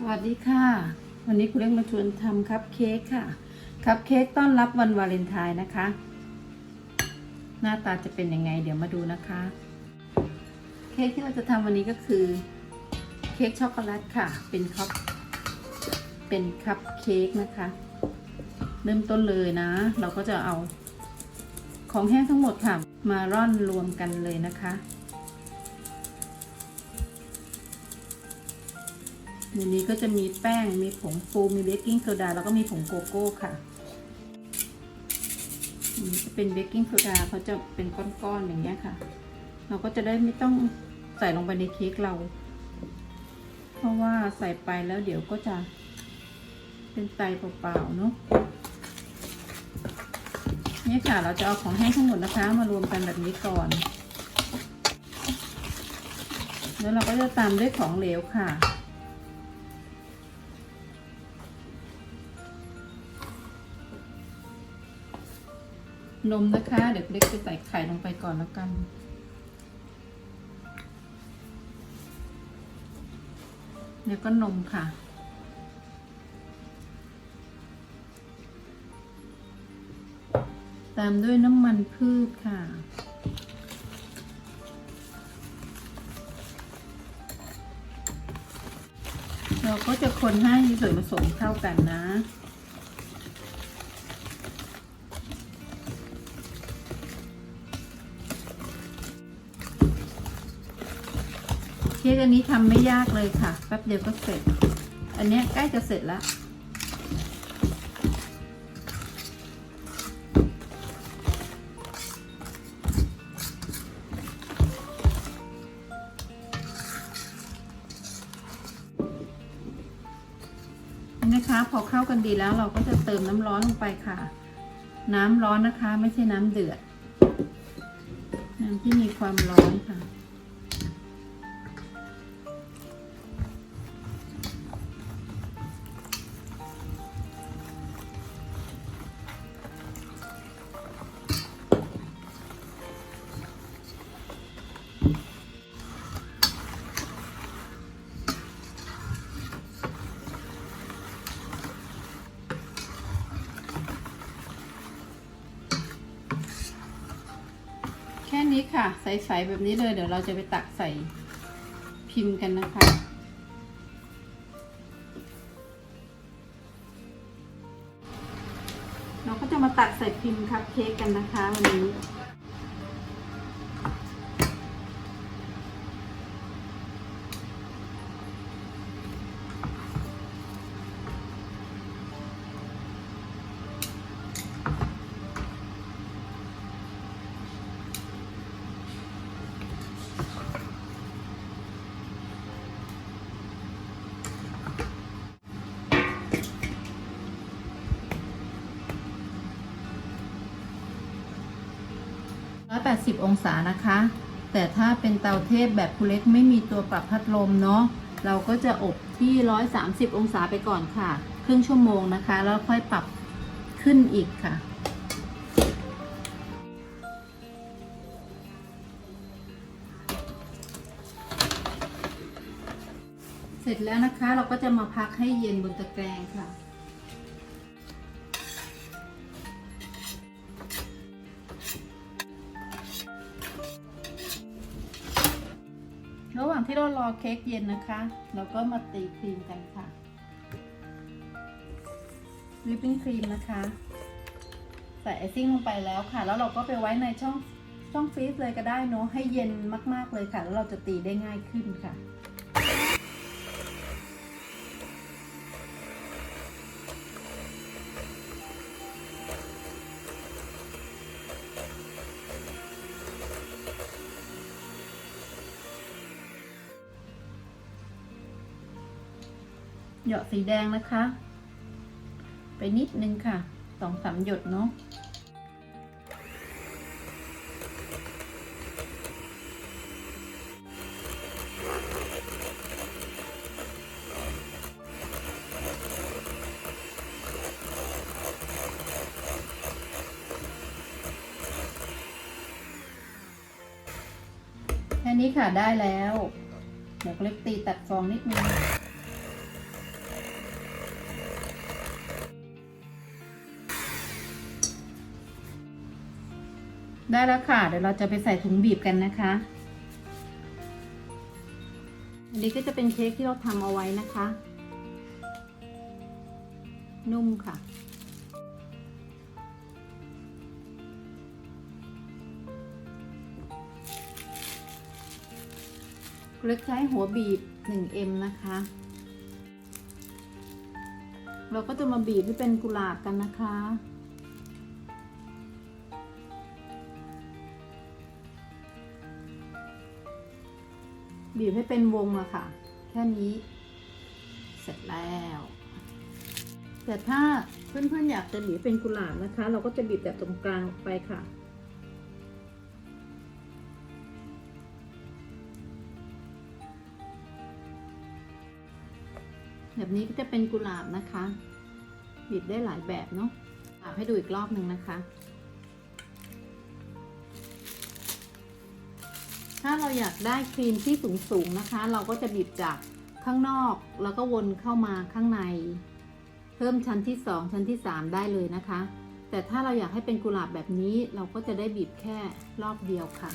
สวัสดีค่ะ วันนี้คุณเล็กมาชวนทำคัพเค้กค่ะ คัพเค้กต้อนรับวันวาเลนไทน์นะคะ หน้าตาจะเป็นยังไง เดี๋ยวมาดูนะคะ เค้กที่เราจะทำวันนี้ก็คือเค้กช็อกโกแลตค่ะ เป็นคัพเป็นคัพเค้กนะคะ เริ่มต้นเลยนะ เราก็จะเอาของแห้งทั้งหมดค่ะ มาร่อนรวมกันเลยนะคะ ในนี้ก็จะมีแป้ง มีผงฟูมีเบกกิ้งโซดา แล้วก็มีผงโกโก้ค่ะจะเป็นเบกกิ้งโซดาเขาจะเป็นก้อนๆอย่างเงี้ยค่ะ เราก็จะได้ไม่ต้องใส่ลงไปในเค้กเรา เพราะว่าใส่ไปแล้วเดี๋ยวก็จะเป็นไตเปล่าๆเนาะนี่ค่ะเราจะเอาของแห้งทั้งหมดนะคะ มารวมกันแบบนี้ก่อน แล้วเราก็จะตามด้วยของเหลวค่ะ นมนะคะ เดี๋ยวเล็กจะใส่ไข่ลงไปก่อนแล้วกันแล้วก็นมค่ะ ตามด้วยน้ำมันพืชค่ะเราก็จะคนให้ส่วนผสมเข้ากันนะ ค้กอันนี้ทำไม่ยากเลยค่ะ แป๊บเดียวก็เสร็จ อันนี้ใกล้จะเสร็จแล้ว นะคะพอเข้ากันดีแล้วเราก็จะเติมน้ำร้อนลงไปค่ะ น้ำร้อนนะคะ ไม่ใช่น้ำเดือดน้ำที่มีความร้อนค่ะ ค่นี้ค่ะ ใสๆแบบนี้เลย เดี๋ยวเราจะไปตักใส่พิมพ์กันนะคะ เราก็จะมาตักใส่พิมพ์คัพเค้กกันนะคะวันนี้ 180 องศานะคะ แต่ถ้าเป็นเตาเทพแบบคุเล็กไม่มีตัวปรับพัดลมเนาะเราก็จะอบที่ 130 องศาไปก่อนค่ะ ครึ่งชั่วโมงนะคะ แล้วค่อยปรับขึ้นอีกค่ะเสร็จแล้วนะคะเราก็จะมาพักให้เย็นบนตะแกรงค่ะ ที่เรารอเค้กเย็นนะคะ เราก็มาตีครีมกันค่ะวิปปิ้งครีมนะคะ ใส่ไอซิ่งลงไปแล้วค่ะ แล้วเราก็ไปไว้ในช่องช่องฟรีซเลยก็ได้เนาะให้เย็นมาก ๆเลยค่ะ แล้วเราจะตีได้ง่ายขึ้นค่ะ หยอดสีแดงนะคะ ไปนิดนึงค่ะสองสามหยดเนาะแค่นี้ค่ะได้แล้วเดี๋ยวเล็กตีตัดฟองนิดนึง ได้แล้วค่ะ เดี๋ยวเราจะไปใส่ถุงบีบกันนะคะ อันนี้ก็จะเป็นเค้กที่เราทำเอาไว้นะคะ นุ่มค่ะ เล็กใช้หัวบีบ 1M นะคะ เราก็จะมาบีบให้เป็นกุหลาบกันนะคะ บีบให้เป็นวงอะค่ะ แค่นี้ เสร็จแล้ว แต่ถ้าเพื่อนๆอยากจะบีบเป็นกุหลาบนะคะ เราก็จะบีบแบบตรงกลางออกไปค่ะแบบนี้ก็จะเป็นกุหลาบนะคะ บีบได้หลายแบบเนาะอะให้ดูอีกรอบหนึ่งนะคะ ถ้าเราอยากได้ครีมที่สูงๆนะคะ เราก็จะบีบจากข้างนอกแล้วก็วนเข้ามาข้างใน เพิ่มชั้นที่ 2 ชั้นที่ 3 ได้เลยนะคะ แต่ถ้าเราอยากให้เป็นกุหลาบแบบนี้เราก็จะได้บีบแค่รอบเดียวค่ะ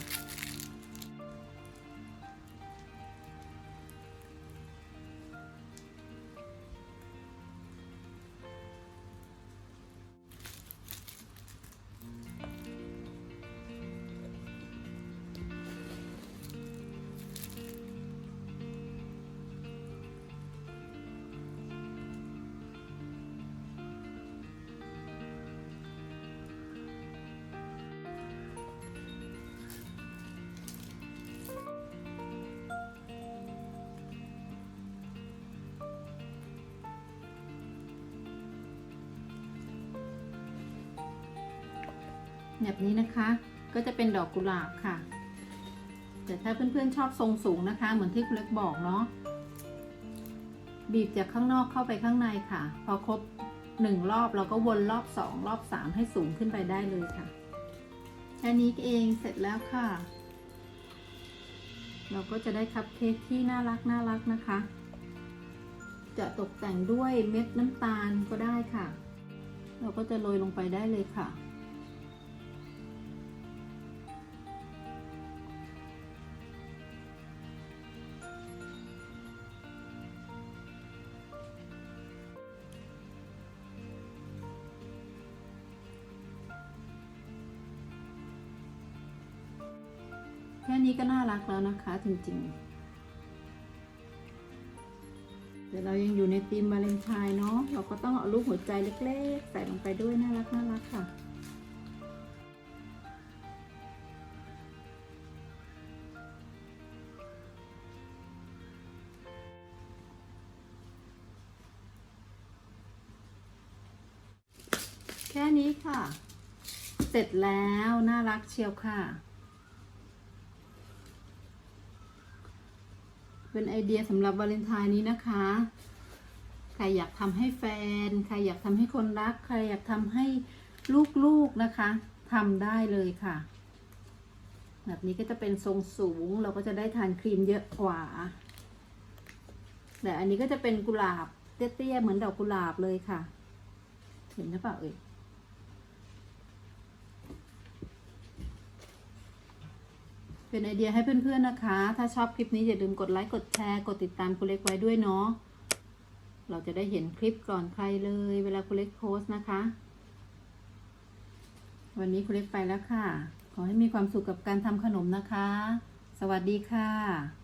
แบบนี้นะคะ ก็จะเป็นดอกกุหลาบค่ะ แต่ถ้าเพื่อนๆชอบทรงสูงนะคะ เหมือนที่คุณเล็กบอกเนาะ บีบจากข้างนอกเข้าไปข้างในค่ะ พอครบหนึ่งรอบเราก็วนรอบสองรอบสามให้สูงขึ้นไปได้เลยค่ะ แค่นี้เองเสร็จแล้วค่ะ เราก็จะได้คัพเค้กที่น่ารักน่ารักนะคะ จะตกแต่งด้วยเม็ดน้ำตาลก็ได้ค่ะ เราก็จะโรยลงไปได้เลยค่ะ นี้ก็น่ารักแล้วนะคะจริงๆแต่เรายังอยู่ในธีมวาเลนไทน์เนาะเราก็ต้องเอารูปหัวใจเล็กๆ ใส่ลงไปด้วยน่ารักน่ารักค่ะแค่นี้ค่ะ เสร็จแล้ว น่ารักเชียวค่ะ เป็นไอเดียสำหรับวาเลนไทน์นี้นะคะ ใครอยากทำให้แฟน ใครอยากทำให้คนรัก ใครอยากทำให้ลูกๆนะคะทำได้เลยค่ะ แบบนี้ก็จะเป็นทรงสูงเราก็จะได้ทานครีมเยอะกว่า แต่อันนี้ก็จะเป็นกุหลาบเตี้ยๆเหมือนดอกกุหลาบเลยค่ะ เห็นหรือเปล่าเอ่ย เป็นไอเดียให้เพื่อนๆนะคะ ถ้าชอบคลิปนี้อย่าลืมกดไลค์กดแชร์กดติดตามคุณเล็กไว้ด้วยเนาะเราจะได้เห็นคลิปก่อนใครเลย เวลาคุณเล็กโพสนะคะ วันนี้คุณเล็กไปแล้วค่ะ ขอให้มีความสุขกับการทำขนมนะคะ สวัสดีค่ะ